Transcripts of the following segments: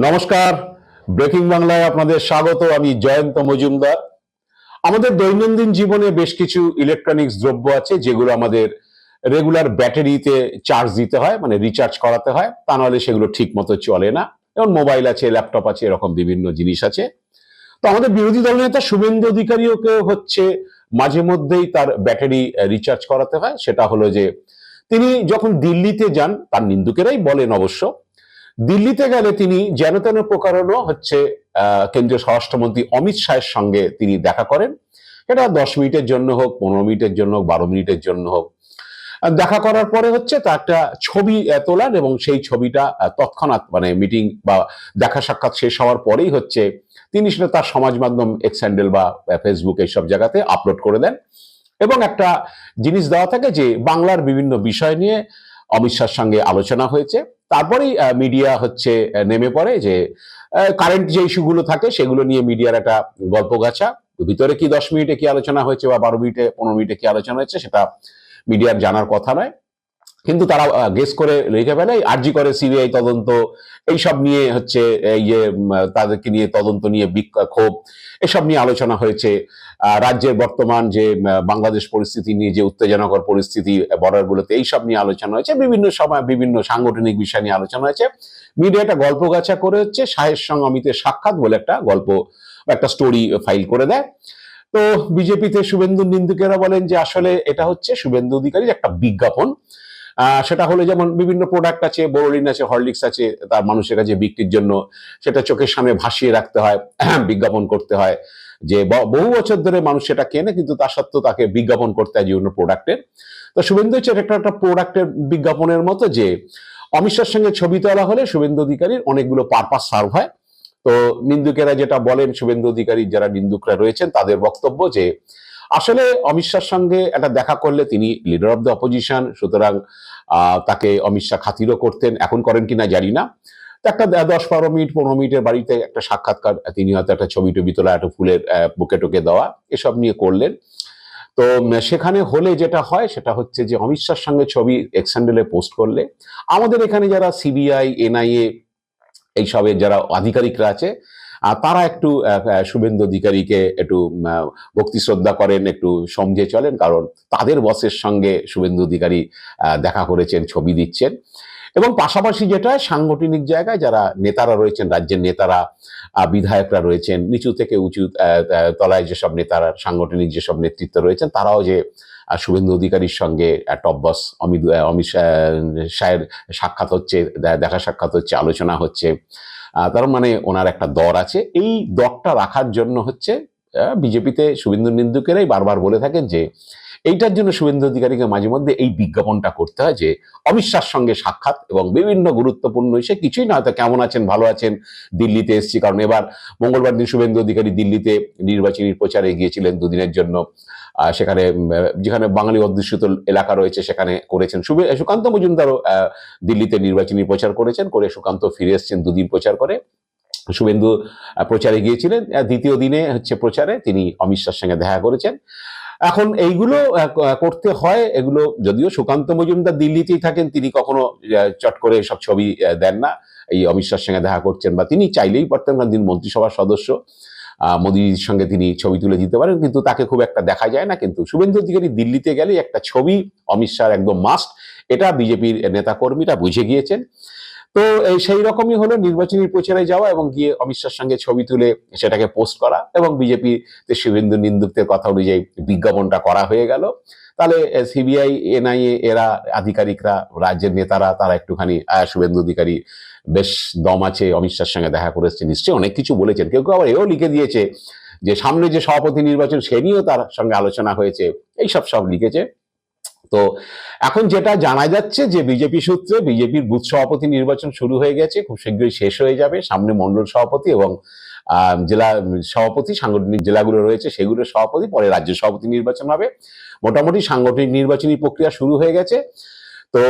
নমস্কার। ব্রেকিং বাংলায় আপনাদের স্বাগত, আমি জয়ন্ত মজুমদার। আমাদের দৈনন্দিন জীবনে বেশ কিছু ইলেকট্রনিক্স দ্রব্য আছে, যেগুলো আমাদের রেগুলার ব্যাটারিতে চার্জ দিতে হয় মানে রিচার্জ করাতে হয়, তা নাহলে সেগুলো ঠিক মতো চলে না। যেমন মোবাইল আছে ল্যাপটপ আছে, এরকম বিভিন্ন জিনিস আছে। তো আমাদের বিরোধী দলনেতা শুভেন্দু অধিকারীও অধিকারীকে হচ্ছে, মাঝে মধ্যেই তার ব্যাটারি রিচার্জ করাতে হয়। সেটা হলো যে, তিনি যখন দিল্লিতে যান, তার নিন্দুকেরাই বলেন অবশ্য দিল্লিতে গেলে তিনি যেন তেন প্রকারণও হচ্ছে কেন্দ্রীয় স্বরাষ্ট্রমন্ত্রী অমিত শাহের সঙ্গে তিনি দেখা করেন। এটা দশ মিনিটের জন্য হোক, পনেরো মিনিটের জন্য হোক, বারো মিনিটের জন্য হোক। দেখা করার পরে হচ্ছে তার একটা ছবি তোলান এবং সেই ছবিটা তৎক্ষণাৎ মানে মিটিং বা দেখা সাক্ষাৎ শেষ হওয়ার পরেই হচ্ছে তিনি সেটা তার সমাজ মাধ্যম এক্স হ্যান্ডেল বা ফেসবুক এইসব জায়গাতে আপলোড করে দেন। এবং একটা জিনিস দেওয়া থাকে যে, বাংলার বিভিন্ন বিষয় নিয়ে অমিত শাহর সঙ্গে আলোচনা হয়েছে। তারপরেই মিডিয়া হচ্ছে নেমে পড়ে যে কারেন্ট যে ইস্যুগুলো থাকে সেগুলো নিয়ে মিডিয়ার একটা গল্প গাছা ভিতরে কি দশ মিনিটে কি আলোচনা হয়েছে বা বারো মিনিটে, পনেরো মিনিটে কি আলোচনা হয়েছে সেটা মিডিয়ার জানার কথা নয়। কিন্তু তারা গেস করে রেখে ফেলে আরজি করে সিবিআই তদন্ত, এইসব নিয়ে হচ্ছে, এই যে তাদেরকে নিয়ে তদন্ত নিয়ে বিক্ষোভ। এসব নিয়ে আলোচনা হয়েছে। রাজ্যের বর্তমান যে বাংলাদেশ পরিস্থিতি নিয়ে, যে উত্তেজনাকর পরিস্থিতি বর্ডারগুলোতে এইসব নিয়ে আলোচনা হয়েছে। বিভিন্ন সময় বিভিন্ন সাংগঠনিক বিষয় নিয়ে আলোচনা হয়েছে। মিডিয়া একটা গল্প গাছা করে হচ্ছে, শাহের সঙ্গে অমিতের সাক্ষাৎ বলে একটা গল্প, একটা স্টোরি ফাইল করে দেয়। তো বিজেপিতে শুভেন্দু নিন্দুকেরা বলেন যে, আসলে এটা হচ্ছে শুভেন্দু অধিকারীর একটা বিজ্ঞাপন। সেটা হলো যেমন বিভিন্ন প্রোডাক্ট আছে বোরোলিন আছে হরলিক্স আছে, তার মানুষের কাছে বিক্রির জন্য। সেটা চোখের সামনে ভাসিয়ে রাখতে হয়, বিজ্ঞাপন করতে হয়। যে বহু বছর ধরে মানুষ সেটা কেনে, কিন্তু তা সত্ত্বেও তাকে বিজ্ঞাপন করতে হয় বিভিন্ন প্রোডাক্টের তো শুভেন্দু হচ্ছে একটা একটা প্রোডাক্টের বিজ্ঞাপনের মতো যে, অমিত সঙ্গে ছবি তোলা হলে শুভেন্দু অধিকারীর অনেকগুলো পারপাস সার্ভ হয়। তো নিন্দুকেরা যেটা বলেন, শুভেন্দু অধিকারী যারা নিন্দুকরা রয়েছেন, তাদের বক্তব্য যে আসলে অমিত শাহর সঙ্গে একটা দেখা করলে তিনি লিডার অফ দ্য অপোজিশন সুতরাং তাকে অমিত শাহ খাতিরও করতেন। এখন করেন কিনা জানি না। একটা দশ বারো মিনিট, পনেরো মিনিটের বাড়িতে একটা সাক্ষাৎকার, তিনি হয়তো একটা ছবি টবি তোলা, একটা ফুলের বুকে টোকে দেওয়া, এসব নিয়ে করলেন। তো সেখানে হলে যেটা হয়, সেটা হচ্ছে যে অমিত শাহর সঙ্গে ছবি এক্সহ্যান্ডেলে পোস্ট করলে, আমাদের এখানে যারা সিবিআই, এনআইএ এইসবের যারা আধিকারিকরা আছে আহ, তারা একটু শুভেন্দু অধিকারীকে একটু ভক্তি শ্রদ্ধা করেন একটু সমঝে চলেন কারণ তাদের বসের সঙ্গে শুভেন্দু অধিকারী দেখা করেছেন ছবি দিচ্ছেন। এবং পাশাপাশি যেটা সাংগঠনিক জায়গায় যারা নেতারা রয়েছেন রাজ্যের নেতারা বিধায়করা রয়েছেন নিচু থেকে উঁচু তলায় যেসব নেতারা সাংগঠনিক যেসব নেতৃত্ব রয়েছেন তারাও যে শুভেন্দু অধিকারীর সঙ্গে টপ বস অমিত অমিত শাহের সাক্ষাৎ হচ্ছে দেখা সাক্ষাৎ হচ্ছে আলোচনা হচ্ছে তার মানে ওনার একটা দর আছে। এই দরটা রাখার জন্য হচ্ছে বিজেপিতে শুভেন্দু নিন্দুকেরাই বারবার বলে থাকেন যে, এইটার জন্য শুভেন্দু অধিকারীকে মাঝে মধ্যে এই বিজ্ঞাপনটা করতে হয় যে শাহর সঙ্গে সাক্ষাৎ এবং বিভিন্ন গুরুত্বপূর্ণ সে কিছুই না, হয়তো কেমন আছেন, ভালো আছেন, দিল্লিতে এসেছি। কারণ এবার মঙ্গলবার দিন শুভেন্দু অধিকারী দিল্লিতে নির্বাচনী প্রচারে গিয়েছিলেন দুদিনের জন্য। সেখানে যেখানে বাঙালি অধ্যুষিত এলাকা রয়েছে, সেখানে করেছেন। শুভে সুকান্ত মজুমদারও দিল্লিতে নির্বাচনী প্রচার করেছেন, করে সুকান্ত ফিরে এসেছেন দুদিন প্রচার করে। শুভেন্দু প্রচারে গিয়েছিলেন। দ্বিতীয় দিনে হচ্ছে প্রচারে তিনি অমিত শাহর সঙ্গে দেখা করেছেন। এখন এইগুলো করতে হয়, এগুলো যদিও সুকান্ত মজুমদার দিল্লিতেই থাকেন, তিনি কখনো চট করে সব ছবি দেন না। এই অমিত শাহর সঙ্গে দেখা করছেন বা তিনি চাইলেই পারতেন কারণ তিনি মন্ত্রিসভার সদস্য। মোদির সঙ্গে তিনি ছবি তুলে দিতে পারেন, কিন্তু তাকে খুব একটা দেখা যায় না। কিন্তু শুভেন্দু অধিকারী দিল্লিতে গেলে একটা ছবি, অমিত শাহ একদম মাস্ট এটা বিজেপির নেতাকর্মীরা বুঝে গিয়েছেন। তো সেই রকমই হলো নির্বাচনী প্রচারে যাওয়া এবং গিয়ে অমিত শাহর সঙ্গে ছবি তুলে সেটাকে পোস্ট করা এবং বিজেপিতে শুভেন্দু নিন্দুকদের কথা অনুযায়ী বিজ্ঞাপনটা করা হয়ে গেল। তাহলে সিবিআই এনআইএ এরা আধিকারিকরা, রাজ্যের নেতারা, তারা একটুখানি শুভেন্দু অধিকারী বেশ দম আছে, অমিত শাহর সঙ্গে দেখা করেছে, নিশ্চয়ই অনেক কিছু বলেছেন। কেউ কেউ আবার এও লিখে দিয়েছে যে, সামনে যে সভাপতি নির্বাচন সে নিয়েও তার সঙ্গে আলোচনা হয়েছে, এইসব সব লিখেছে। তো এখন যেটা জানা যাচ্ছে যে বিজেপি সূত্রে বিজেপির বুথ সভাপতি নির্বাচন শুরু হয়ে গেছে, খুব শীঘ্রই শেষ হয়ে যাবে। সামনে মন্ডল সভাপতি এবং জেলা সভাপতি, সাংগঠনিক জেলাগুলো রয়েছে সেগুলোর সভাপতি, পরে রাজ্য সভাপতি নির্বাচন হবে। মোটামুটি সাংগঠনিক নির্বাচনী প্রক্রিয়া শুরু হয়ে গেছে। তো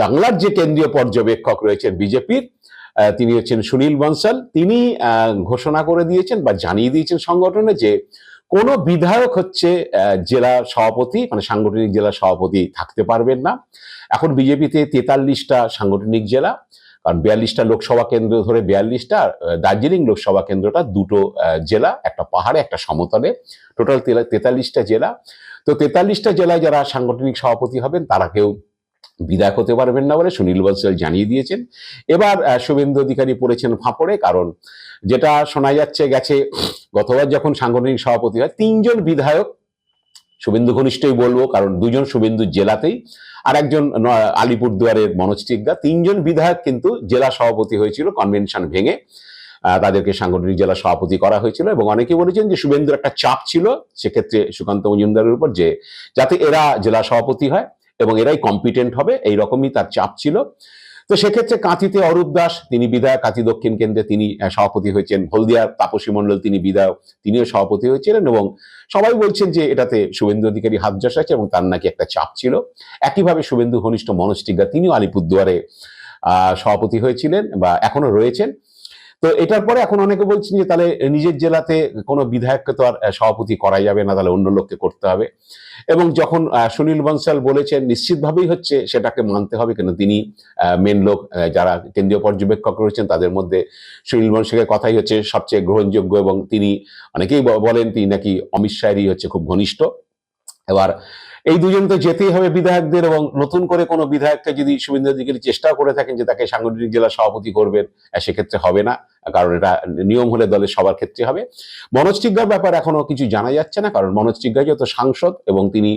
বাংলার যে কেন্দ্রীয় পর্যবেক্ষক রয়েছেন বিজেপির তিনি হচ্ছেন সুনীল বনসাল। তিনি ঘোষণা করে দিয়েছেন বা জানিয়ে দিয়েছেন সংগঠনে যে কোন বিধায়ক হচ্ছে জেলা সভাপতি মানে সাংগঠনিক জেলা সভাপতি থাকতে পারবেন না। এখন বিজেপিতে তেতাল্লিশটা সাংগঠনিক জেলা, কারণ বিয়াল্লিশটা লোকসভা কেন্দ্র ধরে বিয়াল্লিশটা দার্জিলিং লোকসভা কেন্দ্রটা দুটো জেলা, একটা পাহাড়ে, একটা সমতলে। টোটাল তেতাল্লিশটা জেলা। তো তেতাল্লিশটা জেলায় যারা সাংগঠনিক সভাপতি হবেন, তারা কেউ বিধায়ক হতে পারবেন না বলে সুনীল বনসল জানিয়ে দিয়েছেন। এবার শুভেন্দু অধিকারী পড়েছেন ফাঁপড়ে, কারণ যেটা শোনা যাচ্ছে, গেছে গতবার যখন সাংগঠনিক সভাপতি হয়, তিনজন বিধায়ক, শুভেন্দু ঘনিষ্ঠই বলব, কারণ দুজন শুভেন্দু জেলাতেই, আর একজন আলিপুরদুয়ারের মনোজ টিকদা তিনজন বিধায়ক কিন্তু জেলা সভাপতি হয়েছিল, কনভেনশন ভেঙে তাদেরকে সাংগঠনিক জেলা সভাপতি করা হয়েছিল এবং অনেকে বলেছেন যে শুভেন্দুর একটা চাপ ছিল। সেক্ষেত্রে সুকান্ত মজুমদারের উপর যে, যাতে এরা জেলা সভাপতি হয় এবং এরাই কম্পিটেন্ট হবে এই রকমই তার চাপ ছিল। তো সেক্ষেত্রে কাঁথিতে অরূপ দাস, তিনি বিধায়ক, কাঁথি দক্ষিণ কেন্দ্রে তিনি সভাপতি হয়েছেন। হলদিয়ার তাপসী মণ্ডল তিনি বিধায়ক, তিনিও সভাপতি হয়েছিলেন এবং সবাই বলছেন যে এটাতে শুভেন্দু অধিকারী হাত আছে এবং তার নাকি একটা চাপ ছিল। একইভাবে শুভেন্দু ঘনিষ্ঠ মনোজ টিগ্গা, তিনিও আলিপুরদুয়ারে সভাপতি হয়েছিলেন বা এখনও রয়েছেন। তো এটার পরে এখন অনেকে বলছেন যে তাহলে নিজের জেলাতে কোনো বিধায়ককে তো আর সভাপতি করা যাবে না, তাহলে অন্য লোককে করতে হবে। এবং যখন সুনীল বনসাল বলেছেন, নিশ্চিতভাবেই হচ্ছে সেটাকে মানতে হবে, কেন তিনি মেন লোক যারা কেন্দ্রীয় পর্যবেক্ষক রয়েছেন, তাদের মধ্যে সুনীল বনসালের কথাই হচ্ছে সবচেয়ে গ্রহণযোগ্য এবং তিনি অনেকেই বলেন তিনি নাকি অমিত শাহেরই হচ্ছে খুব ঘনিষ্ঠ। এবার এই দুজন তো যেতেই হবে বিধায়কদের এবং নতুন করে কোনো বিধায়ককে যদি শুভেন্দু অধিকারী চেষ্টা করে থাকেন যে তাকে সাংগঠনিক জেলা সভাপতি করবেন সেক্ষেত্রে হবে না। কারণ এটা নিয়ম হলে দলের সবার ক্ষেত্রে হবে। মনোজ টিগ্গার ব্যাপার এখনও কিছু জানা যাচ্ছে না, কারণ মনোজ টিগ্গা যেহেতু সাংসদ এবং তিনি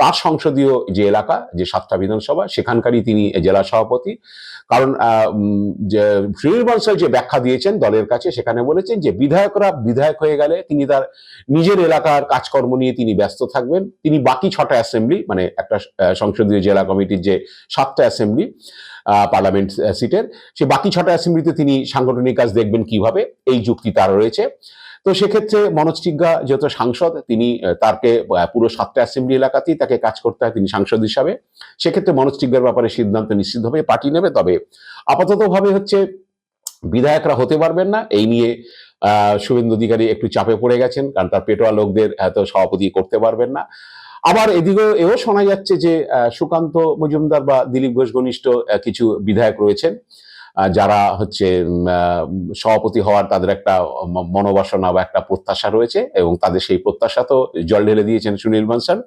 তার সংসদীয় যে এলাকা, যে সাতটা বিধানসভা, সেখানকারই তিনি জেলা সভাপতি। কারণ যে বনসাল যে ব্যাখ্যা দিয়েছেন দলের কাছে, সেখানে বলেছেন যে বিধায়করা বিধায়ক হয়ে গেলে তিনি তার নিজের এলাকার কাজকর্ম নিয়ে তিনি ব্যস্ত থাকবেন। তিনি বাকি ছটা অ্যাসেম্বলি মানে একটা সংসদীয় জেলা কমিটির যে সাতটা অ্যাসেম্বলি পার্লামেন্ট সিটের সে বাকি ছটা অ্যাসেম্বলিতে তিনি সাংগঠনিক কাজ দেখবেন কীভাবে এই যুক্তি তার রয়েছে। তো সেক্ষেত্রে মনোজ টিগ্গা যেহেতু সাংসদ তিনি আহ, পুরো সাতটা অ্যাসেম্বলি এলাকাতেই তাকে কাজ করতে হয় তিনি সাংসদ হিসাবে। সেক্ষেত্রে মনোজ টিগ্গার ব্যাপারে সিদ্ধান্ত নিশ্চিতভাবে পার্টি নেবে তবে আপাততভাবে হচ্ছে বিধায়করা হতে পারবেন না। এই নিয়ে আহ, শুভেন্দু অধিকারী একটু চাপে পড়ে গেছেন কারণ তার পেটোয়া লোকদের এত সভাপতি করতে পারবেন না। আবার এদিকেও এও শোনা যাচ্ছে যে সুকান্ত মজুমদার বা দিলীপ ঘোষ ঘনিষ্ঠ কিছু বিধায়ক রয়েছেন যারা হচ্ছে সভাপতি হওয়ার তাদের একটা মনোবাসনা বা একটা প্রত্যাশা রয়েছে এবং তাদের সেই প্রত্যাশা তো জল ঢেলে দিয়েছেন সুনীল বানসাল।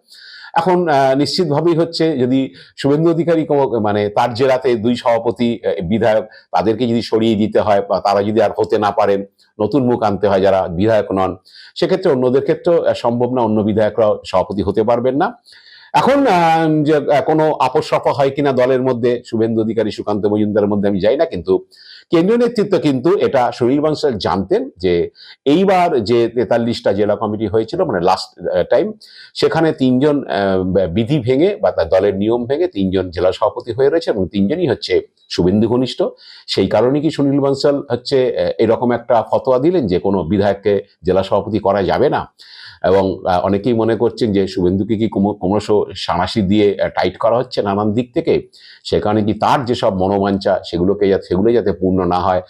এখন নিশ্চিতভাবেই হচ্ছে যদি শুভেন্দু অধিকারী মানে তার জেলাতে দুই সভাপতি বিধায়ক, তাদেরকে যদি সরিয়ে দিতে হয় বা তারা যদি আর হতে না পারেন, নতুন মুখ আনতে হয় যারা বিধায়ক নন, সেক্ষেত্রে অন্যদের ক্ষেত্রেও সম্ভব না অন্য বিধায়করাও সভাপতি হতে পারবেন না। এখন যে, কোনো আপোষ হয় কিনা দলের মধ্যে, শুভেন্দু অধিকারী, সুকান্ত মজুমদারের মধ্যে আমি যাই না, কিন্তু কেন্দ্রীয় নেতৃত্ব কিন্তু এটা সুনীল বানসাল জানতেন যে এইবার যে তেতাল্লিশটা জেলা কমিটি হয়েছিল মানে লাস্ট টাইম সেখানে তিনজন বিধি ভেঙে বা তার দলের নিয়ম ভেঙে তিনজন জেলা সভাপতি হয়ে রয়েছে এবং তিনজনই হচ্ছে শুভেন্দু ঘনিষ্ঠ। সেই কারণে কি সুনীল বানসাল হচ্ছে এরকম একটা ফতোয়া দিলেন যে কোনো বিধায়ককে জেলা সভাপতি করা যাবে না। এবং অনেকেই মনে করছেন যে শুভেন্দুকে কি ক্রম- ক্রমশ সানাসি দিয়ে টাইট করা হচ্ছে নানান দিক থেকে? সেখানে কি তার যেসব মনোবাঞ্ছা সেগুলোকে সেগুলো যাতে পূর্ণ না হয়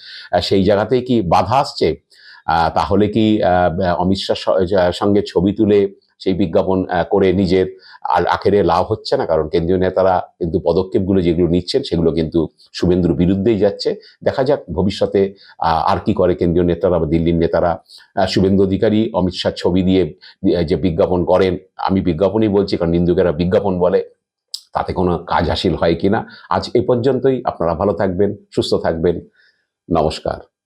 সেই জায়গাতেই কি বাধা আসছে? তাহলে কি অমিত শাহ সঙ্গে ছবি তুলে সেই বিজ্ঞাপন করে নিজের আর আখেরে লাভ হচ্ছে না? কারণ কেন্দ্রীয় নেতারা কিন্তু পদক্ষেপগুলো যেগুলো নিচ্ছেন সেগুলো কিন্তু শুভেন্দুর বিরুদ্ধেই যাচ্ছে। দেখা যাক ভবিষ্যতে আর কি করে কেন্দ্রীয় নেতারা বা দিল্লির নেতারা। শুভেন্দু অধিকারী অমিত শাহ ছবি দিয়ে যে বিজ্ঞাপন করেন, আমি বিজ্ঞাপনই বলছি কারণ নিন্দুকেরা বিজ্ঞাপন বলে, তাতে কোনো কাজ হাসিল হয় কিনা? আজ এ পর্যন্তই, আপনারা ভালো থাকবেন, সুস্থ থাকবেন। নমস্কার।